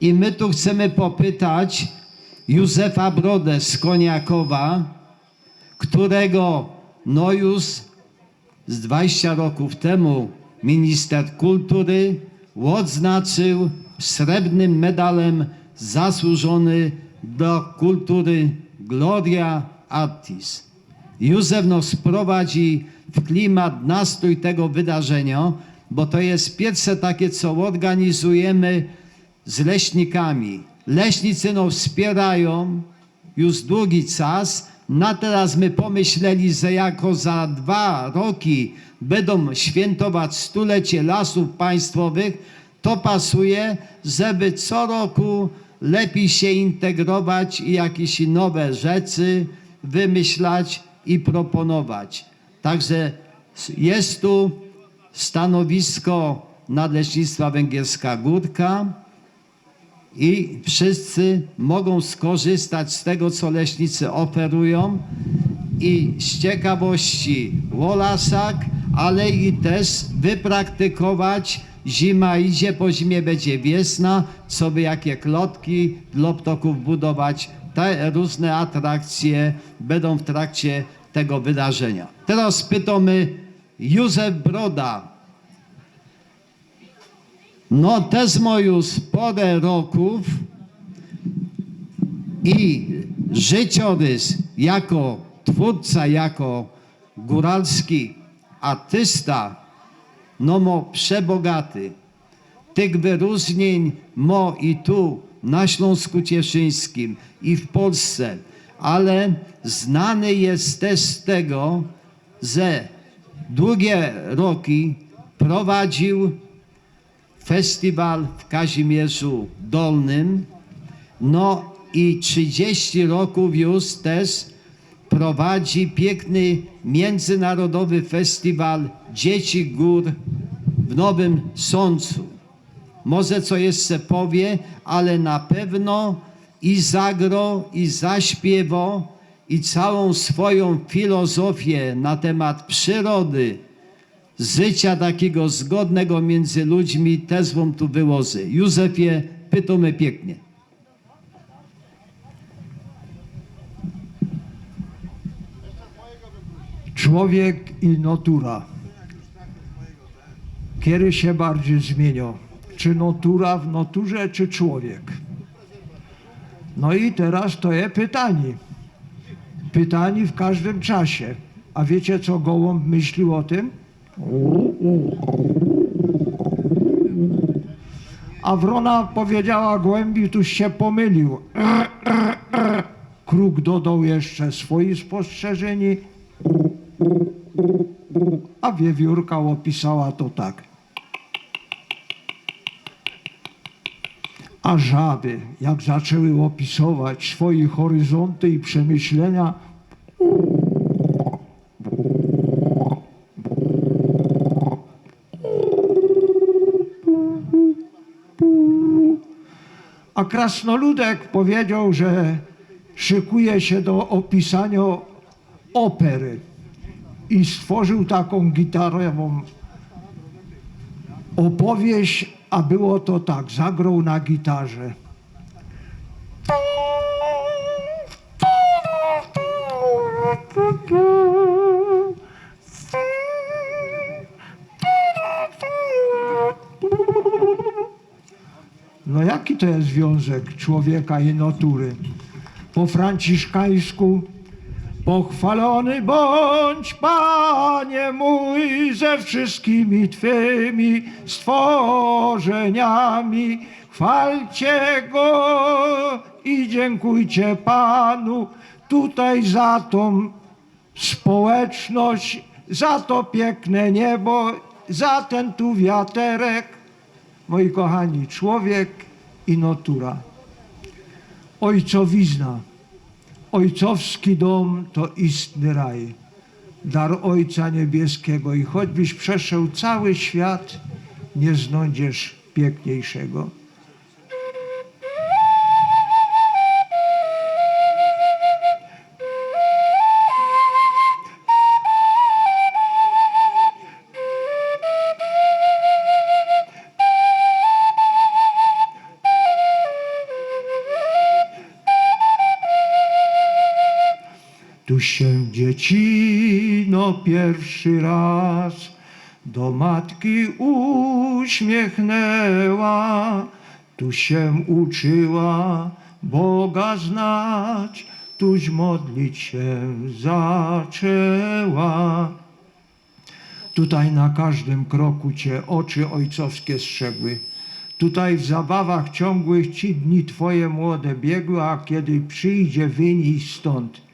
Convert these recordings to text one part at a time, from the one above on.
I my tu chcemy popytać Józefa Brodę z Koniakowa, którego no już z 20 roków temu minister kultury odznaczył srebrnym medalem zasłużony do kultury Gloria Artis. Józef nas prowadzi w klimat, nastrój tego wydarzenia, bo to jest pierwsze takie, co organizujemy z leśnikami. Leśnicy nas wspierają już długi czas. Na teraz my pomyśleli, że jako za dwa roki będą świętować stulecie lasów państwowych, to pasuje, żeby co roku lepiej się integrować i jakieś nowe rzeczy wymyślać i proponować. Także jest tu stanowisko Nadleśnictwa Węgierska Górka i wszyscy mogą skorzystać z tego, co leśnicy oferują i z ciekawości Wolasak, ale i też wypraktykować zima idzie, po zimie będzie wiosna, co by jakie klotki dla ptoków budować. Te różne atrakcje będą w trakcie tego wydarzenia. Teraz pytamy Józef Broda, no też ma już porę roków i życiorys jako twórca, jako góralski artysta, no mo przebogaty. Tych wyróżnień mo i tu na Śląsku Cieszyńskim i w Polsce, ale znany jest też z tego, że długie roki prowadził festiwal w Kazimierzu Dolnym. No i 30 roków już też prowadzi piękny międzynarodowy festiwal Dzieci Gór w Nowym Sączu. Może co jeszcze powie, ale na pewno i zagro, i zaśpiewo, i całą swoją filozofię na temat przyrody, życia takiego zgodnego między ludźmi też wam tu wyłożę. Józefie, pytamy pięknie. Człowiek i natura. Kiedy się bardziej zmienią? Czy natura w naturze, czy człowiek? No i teraz to jest pytanie. Pytanie w każdym czasie. A wiecie, co gołąb myślił o tym? A wrona powiedziała głębi, tuż się pomylił. Kruk dodał jeszcze swoje spostrzeżenie, a wiewiórka opisała to tak. A żaby, jak zaczęły opisywać swoje horyzonty i przemyślenia, krasnoludek powiedział, że szykuje się do opisania opery i stworzył taką gitarową opowieść, a było to tak, zagrał na gitarze. No jaki to jest związek człowieka i natury? Po franciszkańsku Pochwalony bądź, Panie mój, ze wszystkimi Twymi stworzeniami. Chwalcie Go i dziękujcie Panu tutaj za tą społeczność, za to piękne niebo, za ten tu wiaterek. Moi kochani, człowiek i natura. Ojcowizna. Ojcowski dom to istny raj, dar Ojca Niebieskiego i choćbyś przeszedł cały świat, nie znajdziesz piękniejszego. Tu się dziecino pierwszy raz do matki uśmiechnęła, tu się uczyła Boga znać, tuś modlić się zaczęła. Tutaj na każdym kroku cię oczy ojcowskie strzegły. Tutaj w zabawach ciągłych ci dni twoje młode biegły, a kiedy przyjdzie wyjnij stąd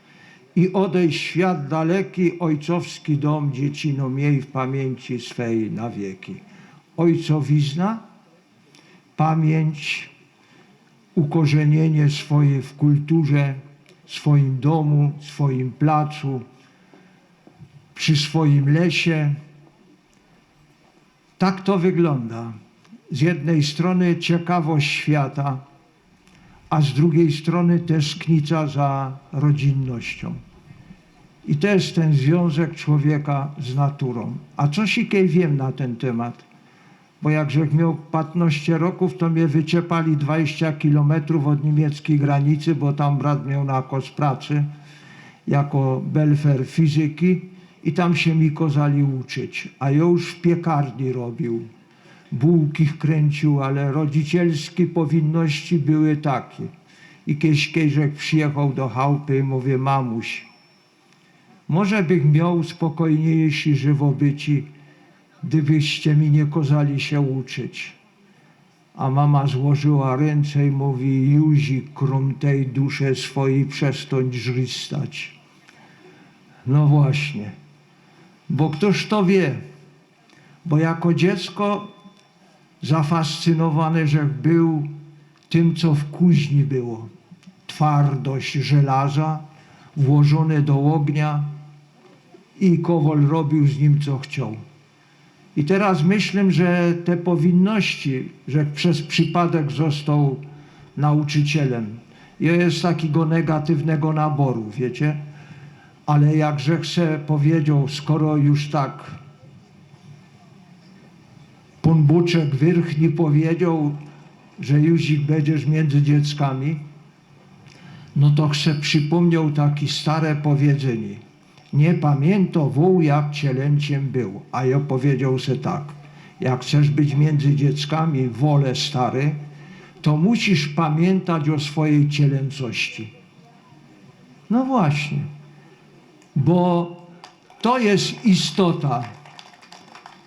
i odejść świat daleki, ojcowski dom dziecino miej w pamięci swej na wieki. Ojcowizna, pamięć, ukorzenienie swoje w kulturze, swoim domu, swoim placu, przy swoim lesie. Tak to wygląda. Z jednej strony ciekawość świata, a z drugiej strony tęsknica za rodzinnością. I jest ten związek człowieka z naturą. A coś i wiem na ten temat. Bo jakżech miał 15 roków, to mnie wyciepali 20 kilometrów od niemieckiej granicy, bo tam brat miał na kos pracy jako belfer fizyki i tam się mi kozali uczyć. A ja już w piekarni robił. Bułki kręcił, ale rodzicielskie powinności były takie. I kiedyś Kieżek przyjechał do chałupy i mówię, mamuś, może bych miał spokojniejsi żywobyci, gdybyście mi nie kozali się uczyć. A mama złożyła ręce i mówi, Juzi, krum tej dusze swojej przestąć żrystać. No właśnie, bo któż to wie? Bo jako dziecko zafascynowany, że był tym, co w kuźni było. Twardość żelaza włożone do ognia i Kowal robił z nim, co chciał. I teraz myślę, że te powinności, że przez przypadek został nauczycielem, jest takiego negatywnego naboru, wiecie? Ale jakże se powiedział, skoro już tak Pan Buczek Wyrchni powiedział, że Józik będziesz między dzieckami, no to se przypomniał takie stare powiedzenie. Nie pamięto wół, jak cielęciem był. A ja powiedział se tak. Jak chcesz być między dzieckami, wolę stary, to musisz pamiętać o swojej cielęcości. No właśnie, bo to jest istota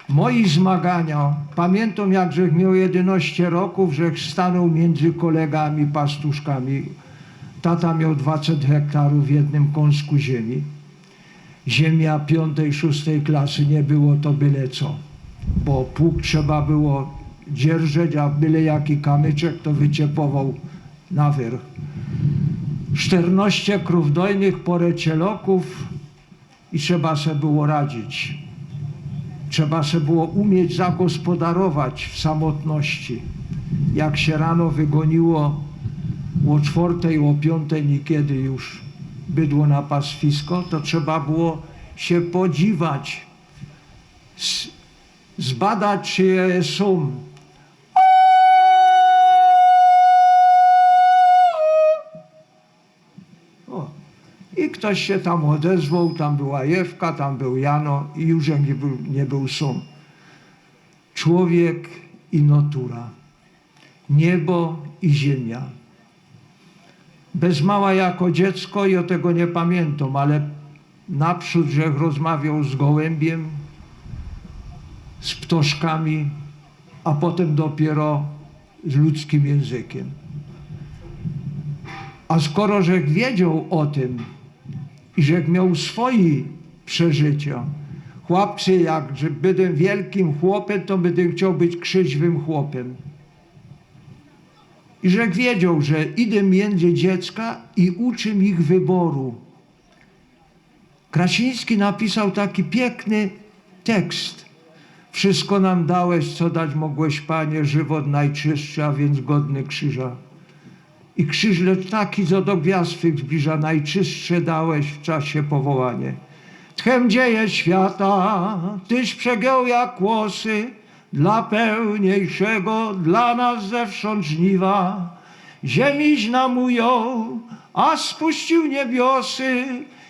moi zmagania. Pamiętam, jak żech miał 11 roków, żech stanął między kolegami pastuszkami. Tata miał 20 hektarów w jednym kąsku ziemi. Ziemia piątej, szóstej klasy nie było to byle co, bo pług trzeba było dzierżeć, a byle jaki kamyczek to wyciepował na wyrch. 14 krów dojnych, porę cieloków i trzeba sobie było radzić. Trzeba się było umieć zagospodarować w samotności. Jak się rano wygoniło o czwartej, o piątej, niekiedy już bydło na pastwisko, to trzeba było się podziwać, zbadać, czy je są. Ktoś się tam odezwał, tam była Jewka, tam był Jano i już nie był, nie był sum. Człowiek i natura, niebo i ziemia. Bez mała jako dziecko i o tego nie pamiętam, ale naprzód, że rozmawiał z gołębiem, z ptoszkami, a potem dopiero z ludzkim językiem. A skoro żech wiedział o tym i żech miał swoje przeżycia, chłopcy, jak że będę wielkim chłopem, to będę chciał być krzyżwym chłopem. I żech wiedział, że idę między dziecka i uczę ich wyboru. Krasiński napisał taki piękny tekst. Wszystko nam dałeś, co dać mogłeś, Panie, żywot najczystszy, a więc godny krzyża. I krzyż lecz taki, co do gwiazd Twych zbliża, najczystsze dałeś w czasie powołanie. Tchem dzieje świata, Tyś przegiął jak kłosy, dla pełniejszego, dla nas zewsząd żniwa. Ziemiś nam ujął, a spuścił niebiosy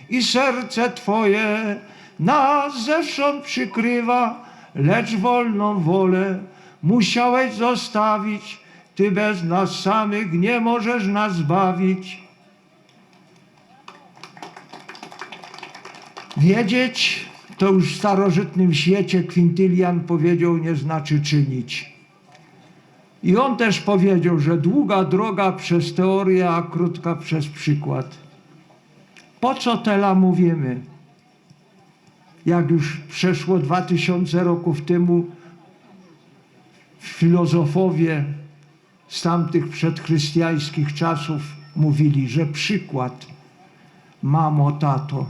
i serce Twoje nas zewsząd przykrywa, lecz wolną wolę musiałeś zostawić. Ty bez nas samych nie możesz nas zbawić. Wiedzieć to już w starożytnym świecie Kwintylian powiedział nie znaczy czynić. I on też powiedział, że długa droga przez teorię, a krótka przez przykład. Po co tela mówimy? Jak już przeszło 2000 roków temu filozofowie z tamtych przedchrystiańskich czasów mówili, że przykład, mamo, tato,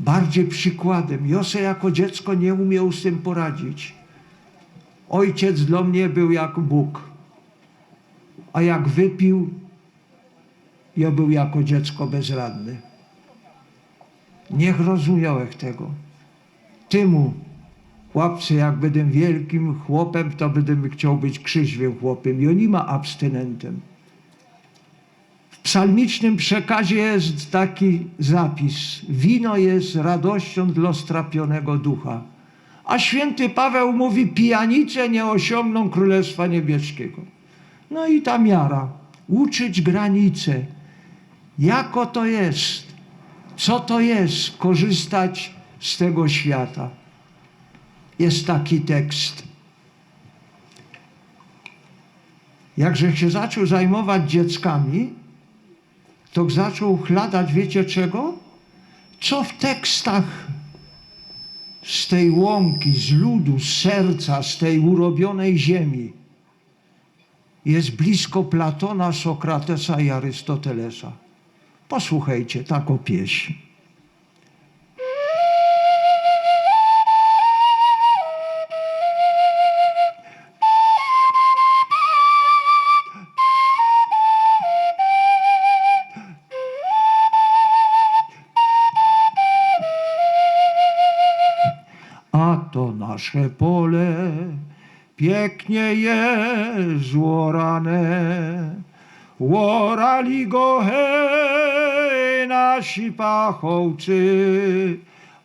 bardziej przykładem. Jose jako dziecko nie umiał z tym poradzić. Ojciec dla mnie był jak Bóg, a jak wypił, ja był jako dziecko bezradny. Nie rozumiałem tego. Tymu chłopcy, jak będę wielkim chłopem, to będę chciał być krzyżwym chłopem. I on nie ma abstynentem. W psalmicznym przekazie jest taki zapis. Wino jest radością dla strapionego ducha. A święty Paweł mówi, pijanice nie osiągną Królestwa Niebieskiego. No i ta miara. Uczyć granice. Jako to jest? Co to jest korzystać z tego świata? Jest taki tekst. Jakże się zaczął zajmować dzieckami, to zaczął chladać, wiecie czego? Co w tekstach z tej łąki, z ludu, z serca, z tej urobionej ziemi jest blisko Platona, Sokratesa i Arystotelesa. Posłuchajcie taką pieśń. Nasze pole pięknie jest łorane. Łorali go hej nasi pachołcy,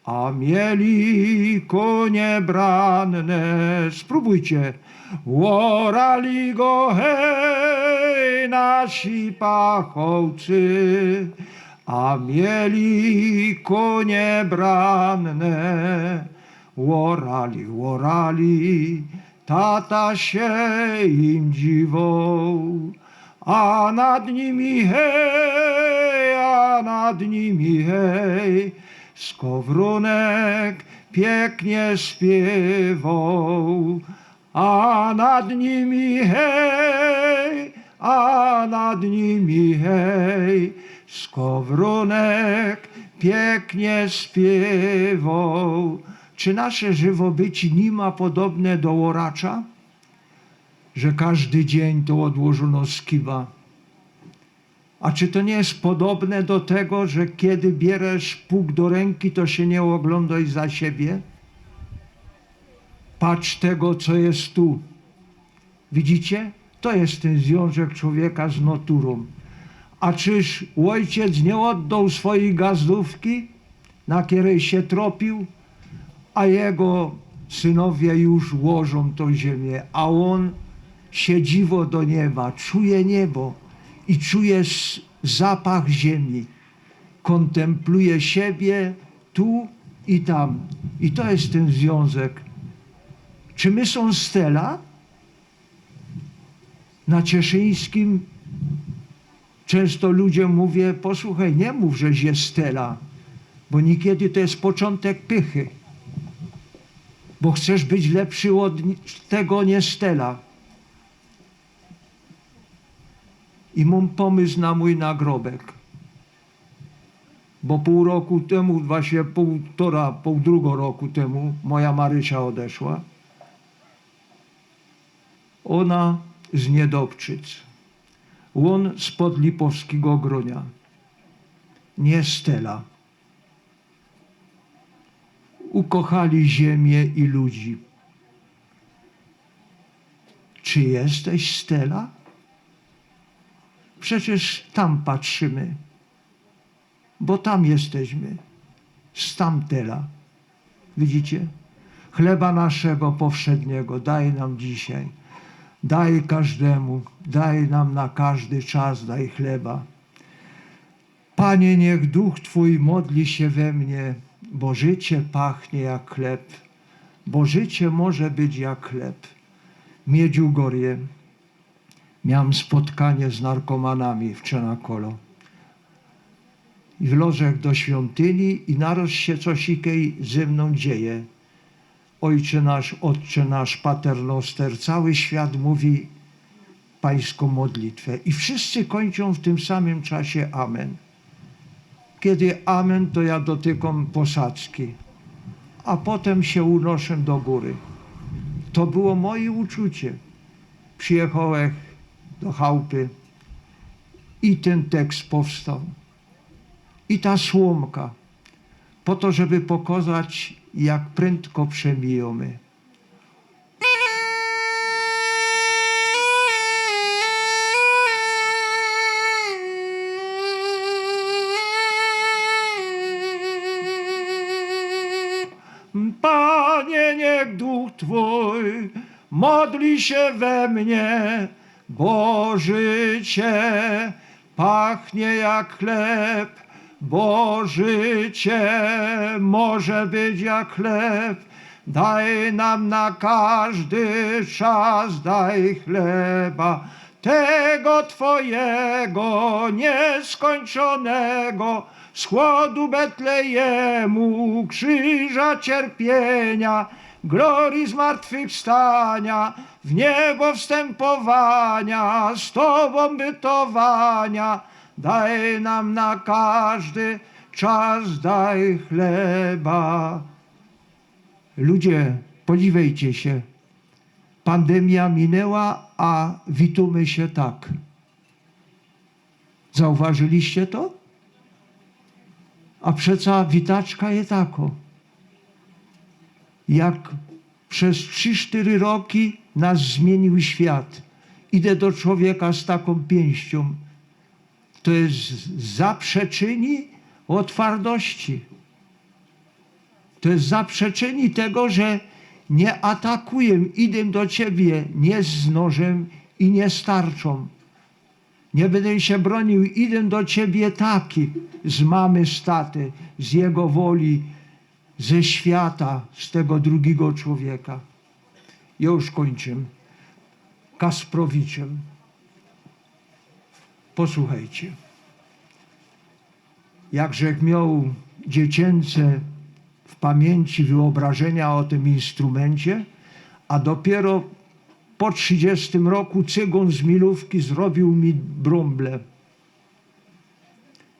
a mieli konie branne. Spróbujcie. Łorali go hej nasi pachołcy, a mieli konie branne. Łorali, łorali, tata się im dziwoł, a nad nimi hej, a nad nimi hej, skowronek pięknie śpiewał, a nad nimi hej, a nad nimi hej, skowronek pięknie śpiewał. Czy nasze żywobycie nie ma podobne do łoracza? Że każdy dzień to odłożono z kiwa. A czy to nie jest podobne do tego, że kiedy bierzesz pług do ręki, to się nie oglądaj za siebie? Patrz tego, co jest tu. Widzicie? To jest ten związek człowieka z naturą. A czyż ojciec nie oddał swojej gazdówki, na której się tropił? A jego synowie już łożą tą ziemię, a on siedziwo do nieba, czuje niebo i czuje zapach ziemi. Kontempluje siebie tu i tam. I to jest ten związek. Czy my są stela? Na Cieszyńskim często ludziom mówię, posłuchaj, nie mów, że jest stela, bo niekiedy to jest początek pychy bo chcesz być lepszy od tego nie stela. I mam pomysł na mój nagrobek. Bo pół roku temu, właśnie półtora, pół drugo roku temu moja Marysia odeszła. Ona z Niedobczyc. On spod Lipowskiego Gronia. Nie stela ukochali ziemię i ludzi. Czy jesteś Stella? Przecież tam patrzymy. bo tam jesteśmy, z tamtela. Widzicie? Chleba naszego powszedniego daj nam dzisiaj. Daj każdemu, daj nam na każdy czas, daj chleba. Panie, niech duch Twój modli się we mnie, bo życie pachnie jak chleb, bo życie może być jak chleb. Miedziugorje. Miałem spotkanie z narkomanami w Czenakolo. I wlożek do świątyni i naraz się coś ikej ze mną dzieje. Ojcze nasz, Otcze nasz, Pater Noster, cały świat mówi pańską modlitwę i wszyscy kończą w tym samym czasie Amen. Kiedy Amen, to ja dotykam posadzki, a potem się unoszę do góry. To było moje uczucie. Przyjechałem do chałupy i ten tekst powstał. I ta słomka, po to, żeby pokazać, jak prędko przemijamy. Panie, niech duch Twój modli się we mnie, bo życie pachnie jak chleb, bo życie może być jak chleb. Daj nam na każdy czas, daj chleba, tego Twojego nieskończonego, z chłodu Betlejemu, krzyża cierpienia, glorii zmartwychwstania, w niebo wstępowania, z Tobą bytowania, daj nam na każdy czas, daj chleba. Ludzie, podziwiajcie się. Pandemia minęła, a witamy się tak. Zauważyliście to? A przeca witaczka je tako. Jak przez 3-4 roki nas zmienił świat. Idę do człowieka z taką pięścią. To jest zaprzeczyni o twardości. To jest zaprzeczenie tego, że nie atakuję, idę do ciebie nie z nożem i nie z tarczą. Nie będę się bronił, idę do ciebie taki, z mamy z taty, z jego woli, ze świata, z tego drugiego człowieka. Ja już kończę. Kasprowiczem. Posłuchajcie. Jakże miał dziecięce w pamięci wyobrażenia o tym instrumencie, a dopiero po 30 roku cygon z milówki zrobił mi brumble.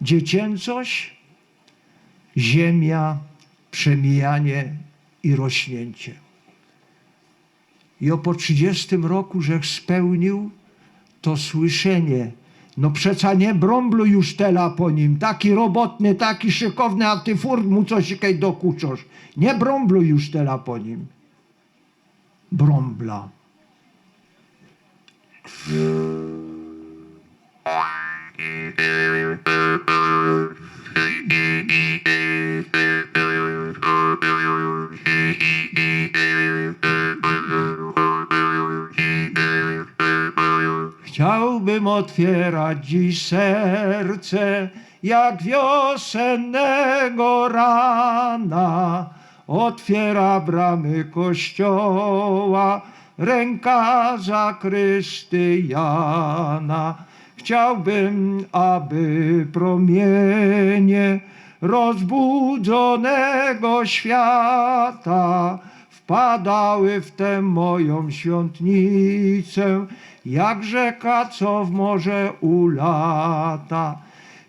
Dziecięcość, ziemia, przemijanie i rośnięcie. I o po 30 roku, żech spełnił to słyszenie. No przeca nie brąblu już tela po nim, taki robotny, taki szykowny, a ty furt mu coś kaj dokuczosz. Nie brąblu już tela po nim. Brąbla. Chciałbym otwierać dziś serce, jak wiosennego rana. Otwiera bramy kościoła, ręka zakrystyjana. Chciałbym, aby promienie rozbudzonego świata wpadały w tę moją świątnicę, jak rzeka, co w morze ulata.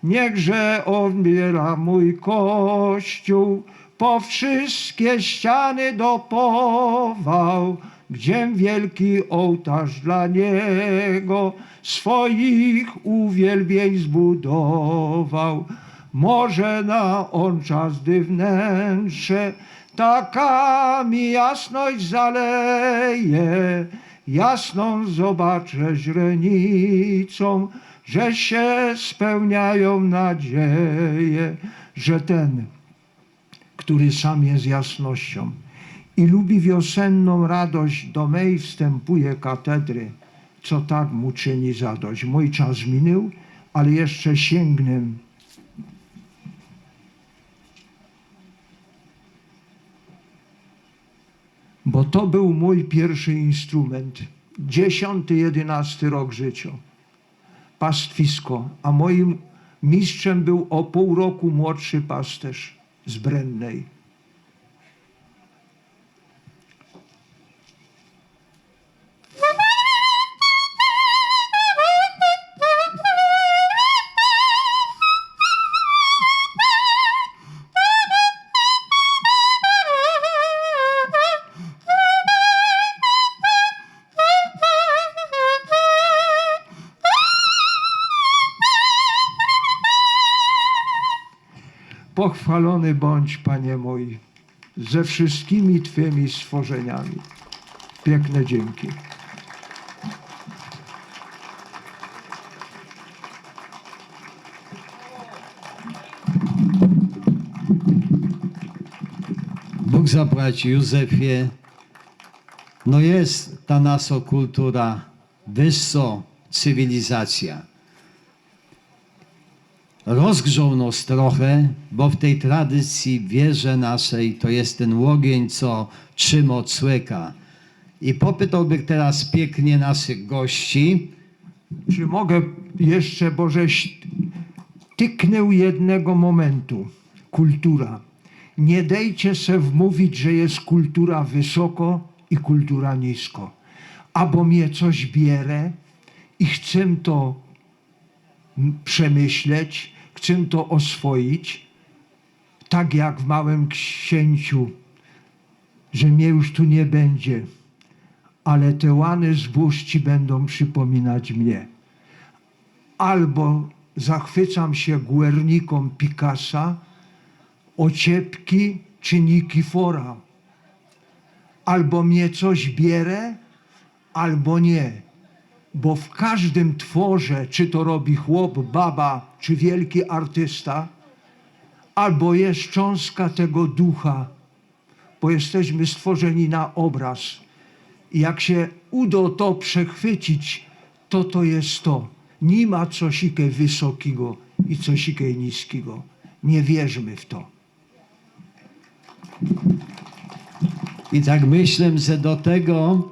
Niechże odbiera mój kościół, po wszystkie ściany dopował, gdziem wielki ołtarz dla niego swoich uwielbień zbudował. Może na on czas gdy wnętrze taka mi jasność zaleje, jasną zobaczę źrenicą, że się spełniają nadzieje, że ten, który sam jest jasnością i lubi wiosenną radość, do mej wstępuje katedry, co tak mu czyni zadość. Mój czas minął, ale jeszcze sięgnę bo to był mój pierwszy instrument. Dziesiąty, jedenasty rok życia. Pastwisko, a moim mistrzem był o pół roku młodszy pasterz z Brennej. Pochwalony bądź, Panie mój, ze wszystkimi Twymi stworzeniami. Piękne dzięki. Bóg zapłaci Józefie. No jest ta nasza kultura, wyższa cywilizacja. Rozgrzał nas trochę, bo w tej tradycji wierze naszej to jest ten łogień, co trzyma człowieka. I popytałbym teraz pięknie naszych gości, Czy mogę jeszcze, Bożeś, tyknę jednego momentu. Kultura. Nie dejcie se wmówić, że jest kultura wysoko i kultura nisko. Albo mnie coś bierze i chcę to przemyśleć, chcę to oswoić, tak jak w Małym Księciu, że mnie już tu nie będzie, ale te łany zbóż ci będą przypominać mnie albo zachwycam się Guerniką Picassa, Ociepki czy Nikifora. Albo mnie coś bierze, albo nie. Bo w każdym tworze, czy to robi chłop, baba, czy wielki artysta, albo jest cząstka tego ducha, bo jesteśmy stworzeni na obraz. I jak się uda to przechwycić, to to jest to. Nie ma cosikę wysokiego i cosikę niskiego. Nie wierzmy w to. I tak myślę, że do tego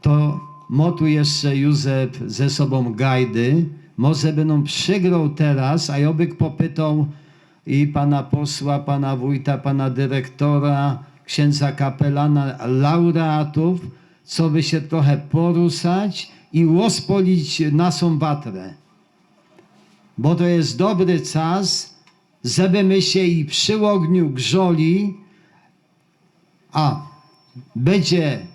to motu jeszcze Józef ze sobą gajdy. Może będą przegrał teraz, a ja bych popytał i pana posła, pana wójta, pana dyrektora, księdza kapelana, laureatów, co by się trochę poruszać i łospolić naszą batrę. Bo to jest dobry czas, żeby my się i przy ogniu grzoli, a będzie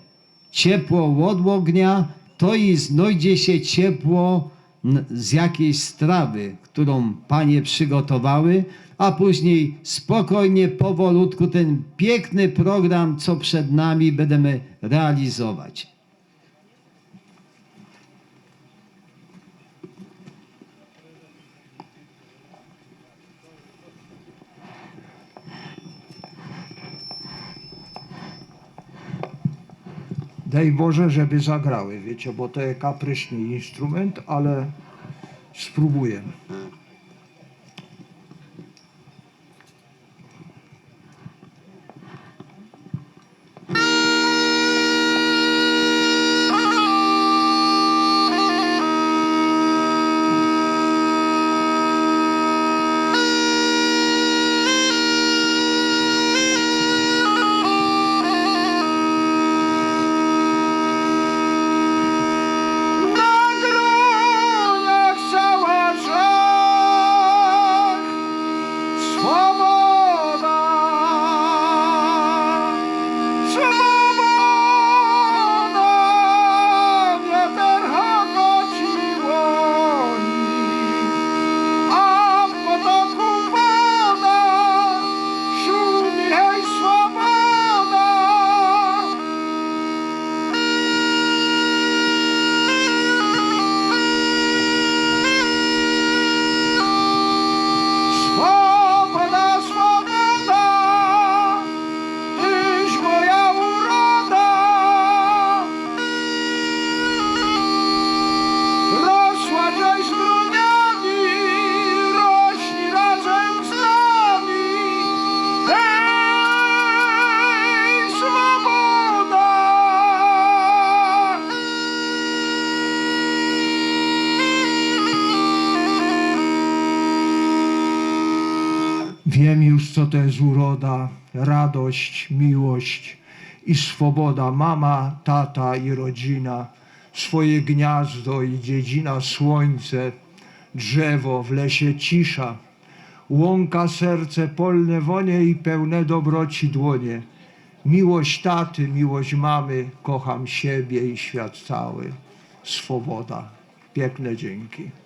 ciepło od ognia, to i znajdzie się ciepło z jakiejś strawy, którą panie przygotowały, a później spokojnie, powolutku ten piękny program, co przed nami, będziemy realizować. Daj Boże, żeby zagrały, wiecie, bo to jest kapryśny instrument, ale spróbuję. Jest uroda, radość, miłość i swoboda. Mama, tata i rodzina, swoje gniazdo i dziedzina, słońce, drzewo, w lesie cisza, łąka, serce, polne wonie i pełne dobroci dłonie. Miłość taty, miłość mamy, kocham siebie i świat cały. Swoboda. Piękne dzięki.